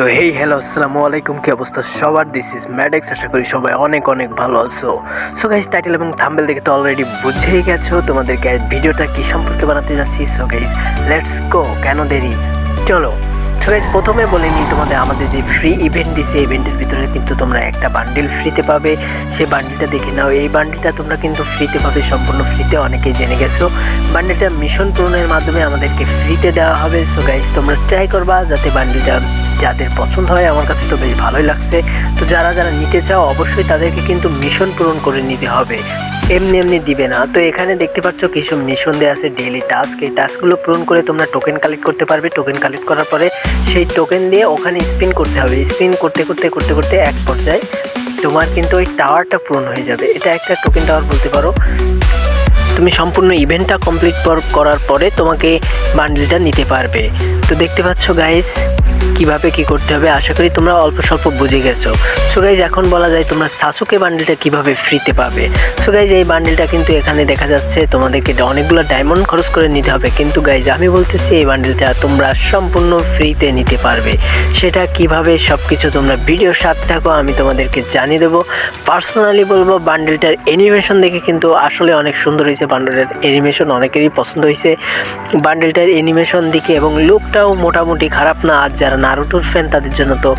তো hey hello আসসালামু আলাইকুম, কি অবস্থা সবার? দিস ইজ ম্যাডেক্স আশা করি সবাই অনেক অনেক ভালো আছো। সো গাইস টাইটেল এবং থাম্বেল দেখে তো অলরেডি বুঝেই গেছো তোমাদেরকে ভিডিওটা কি সম্পর্কে বানাতে যাচ্ছি। সো গাইস লেটস গো কেন দেরি? চলো। সো গাইস প্রথমে বলে নিই তোমাদের, আমাদের যে ফ্রি ইভেন্ট দিছে ইভেন্টের ভিতরে কিন্তু তোমরা একটা বান্ডিল ফ্রিতে পাবে। সেই বান্ডিলটা দেখে নাও। এই বান্ডিলটা তোমরা কিন্তু ফ্রিতে পাবে, সম্পূর্ণ ফ্রিতে অনেকেই জেনে গেছো। বান্ডিলটা মিশন পূরণের মাধ্যমে আমাদেরকে ফ্রিতে দেওয়া হবে। সো গাইস তোমরা ট্রাই করবা যাতে বান্ডিলটা যাদের পছন্দ হয়, আমার কাছে তো বেশ ভালোই লাগছে। তো যারা যারা নিতে চাও, অবশ্যই তাদেরকে কিন্তু মিশন পূরণ করে নিতে হবে। এমনি এমনি দিবে না। তো এখানে দেখতে পাচ্ছ কিছু মিশন দেওয়া আছে ডেইলি টাস্ক এই টাস্কগুলো পূরণ করে তোমরা টোকেন কালেক্ট করতে পারবে। টোকেন কালেক্ট করার পরে সেই টোকেন দিয়ে ওখানে স্পিন করতে হবে। স্পিন করতে করতে করতে করতে এক পর্যায়ে তোমার কিন্তু ওই টাওয়ারটা পূরণ হয়ে যাবে। এটা একটা টোকেন টাওয়ার বলতে পারো। তুমি সম্পূর্ণ ইভেন্টটা কমপ্লিট করার পরে তোমাকে বান্ডিলটা নিতে পারবে। তো দেখতে পাচ্ছ গাইস কীভাবে কি করতে হবে, আশা করি তোমরা অল্প স্বল্প বুঝে গেছো। সো গাইজ এখন বলা যায় তোমরা সাসুকে বান্ডিলটা কীভাবে ফ্রিতে পাবে। সো গাইজ এই বান্ডিলটা কিন্তু এখানে দেখা যাচ্ছে তোমাদেরকে অনেকগুলো ডায়মন্ড খরচ করে নিতে হবে। কিন্তু গাইজ আমি বলতেছি এই বান্ডিলটা তোমরা সম্পূর্ণ ফ্রিতে নিতে পারবে। সেটা কীভাবে সব কিছু তোমরা ভিডিওর সাথে থাকো, আমি তোমাদেরকে জানিয়ে দেবো। পার্সোনালি বলব বান্ডিলটার অ্যানিমেশন দেখে কিন্তু আসলে অনেক সুন্দর হয়েছে। বান্ডিলটার অ্যানিমেশন অনেকেরই পছন্দ হয়েছে। বান্ডিলটার অ্যানিমেশন দিকে এবং লুকটাও মোটামুটি খারাপ না। আর যারা নারুটোর ফ্যান তাদের জন্য তো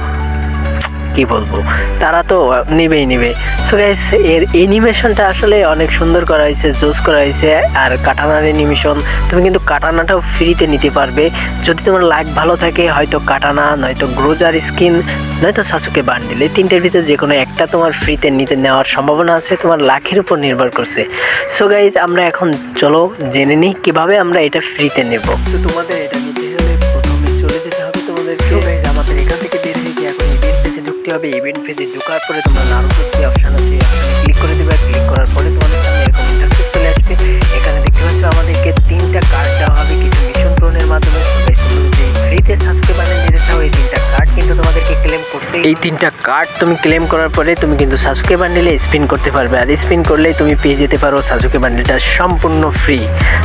কি বলব? তারা তো নেবেই নেবে। সো গাইস এর অ্যানিমেশনটা আসলে অনেক সুন্দর করা হয়েছে, জোস করা হয়েছে, আর কাটানার অ্যানিমেশন তুমি কিন্তু কাটানাটাও ফ্রিতে নিতে পারবে। যদি তোমার লাইক ভালো থাকে, হয়তো কাটানা, নয়তো গ্রোজার স্কিন নয়তো সাসুকে বান্ডিল এই তিনটের ভিতরে যে কোনো একটা তোমার ফ্রিতে নিতে নেওয়ার সম্ভাবনা আছে, তোমার লাখের উপর নির্ভর করছে। সো গাইজ আমরা এখন চলো জেনে নিই কীভাবে আমরা এটা ফ্রিতে নেব। তো তোমাদের এটা নিতে আমাদের এখান থেকে হয়ে এখন ইভেন্ট পেজে ঢুকতে হবে ইভেন্ট পেজে ঢোকার পরে তোমরা নাম যে অপশান আছে অপশানে ক্লিক করে দেবে ক্লিক করার পরে সামনে এরকম ইন্টারফেস ক্লেম করতে এই তিনটা কার্ড তুমি ক্লেম করার পরে তুমি কিন্তু সাসুকে বান্ডিলে স্পিন করতে পারবে। আর স্পিন করলেই তুমি পেয়ে যেতে পারো সাসুকে বান্ডিলটা সম্পূর্ণ ফ্রি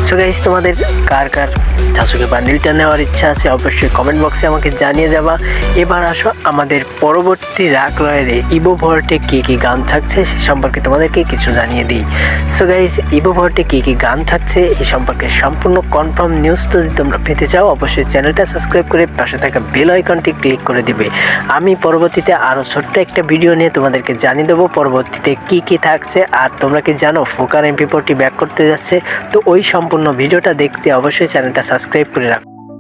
সো গাইস তোমাদের কার কার সাসুকে বান্ডিলটা নেওয়ার ইচ্ছা আছে অবশ্যই কমেন্ট বক্সে আমাকে জানিয়ে যাবা। এবার আসো আমাদের পরবর্তী রাক রয়েলে ইভো ভর্টে কী কী গান থাকছে সে সম্পর্কে তোমাদেরকে কিছু জানিয়ে দিই। সো গাইস ইবো ভর্টে কী কী গান থাকছে এই সম্পর্কে সম্পূর্ণ কনফার্ম নিউজ যদি তোমরা পেতে চাও, অবশ্যই চ্যানেলটা সাবস্ক্রাইব করে পাশে থাকা বেল আইকনটি ক্লিক করে দিবে। আমি পরবর্তীতে আরও ছোট্ট একটা ভিডিও নিয়ে তোমাদেরকে জানিয়ে দেবো পরবর্তীতে কি কি থাকছে, আর তোমরা কি জানো ফোকার এমপি ফোরটি ব্যাক করতে যাচ্ছে? তো ওই সম্পূর্ণ ভিডিওটা দেখতে অবশ্যই চ্যানেলটা সাবস্ক্রাইব করে রাখো।